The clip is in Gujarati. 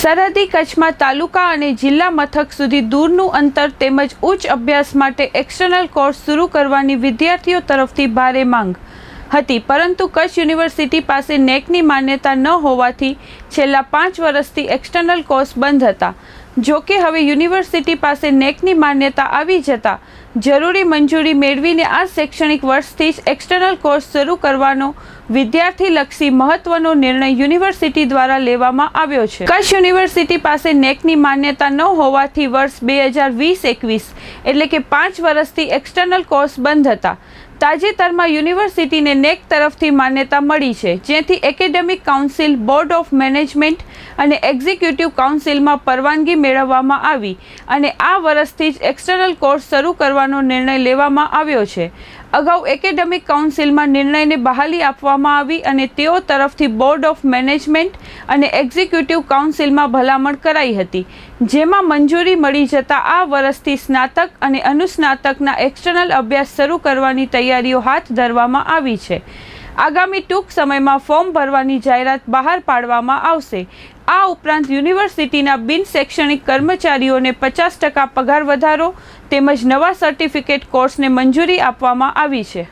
સરહદી કચ્છમાં તાલુકા અને જિલ્લા મથક સુધી દૂરનું અંતર તેમજ ઉચ્ચ અભ્યાસ માટે એક્સટર્નલ કોર્સ શરૂ કરવાની વિદ્યાર્થીઓ તરફથી ભારે માંગ હતી. પરંતુ કચ્છ યુનિવર્સિટી પાસે નેકની માન્યતા ન હોવાથી છેલ્લા પાંચ વર્ષથી એક્સટર્નલ કોર્સ બંધ હતા. જો કે હવે યુનિવર્સિટી પાસે નેકની માન્યતા આવી જતા જરૂરી મંજૂરી મેળવીને આ શૈક્ષણિક વર્ષથી જ એક્સટર્નલ કોર્સ શરૂ કરવાનો વિદ્યાર્થીલક્ષી મહત્વનો નિર્ણય યુનિવર્સિટી દ્વારા લેવામાં આવ્યો છે. કચ્છ યુનિવર્સિટી પાસે નેકની માન્યતા ન હોવાથી વર્ષ બે હજાર વીસ એકવીસ એટલે કે પાંચ વર્ષથી એક્સટર્નલ કોર્સ બંધ હતા. તાજેતરમાં યુનિવર્સિટીને નેક તરફથી માન્યતા મળી છે. જેથી academic council, board of management અને એક્ઝિક્યુટિવ કાઉન્સિલમાં પરવાનગી મેળવવામાં આવી અને આ વર્ષથી જ એક્સટર્નલ કોર્સ શરૂ કરવાનો નિર્ણય લેવામાં આવ્યો છે. અગાઉ એકેડેમિક કાઉન્સિલમાં નિર્ણયને બહાલી આપવામાં આવી અને તેઓ તરફથી બોર્ડ ઓફ મેનેજમેન્ટ અને એક્ઝિક્યુટિવ કાઉન્સિલમાં ભલામણ કરાઈ હતી, જેમાં મંજૂરી મળી જતાં આ વર્ષથી સ્નાતક અને અનુસ્નાતકના એક્સટર્નલ અભ્યાસ શરૂ કરવાની તૈયારીઓ હાથ ધરવામાં આવી છે. આગામી ટૂંક સમયમાં ફોર્મ ભરવાની જાહેરાત બહાર પાડવામાં આવશે. આ ઉપરાંત યુનિવર્સિટીના બિન શૈક્ષણિક કર્મચારીઓને પચાસ ટકા પગાર વધારો તેમજ નવા સર્ટિફિકેટ કોર્સને મંજૂરી આપવામાં આવી છે.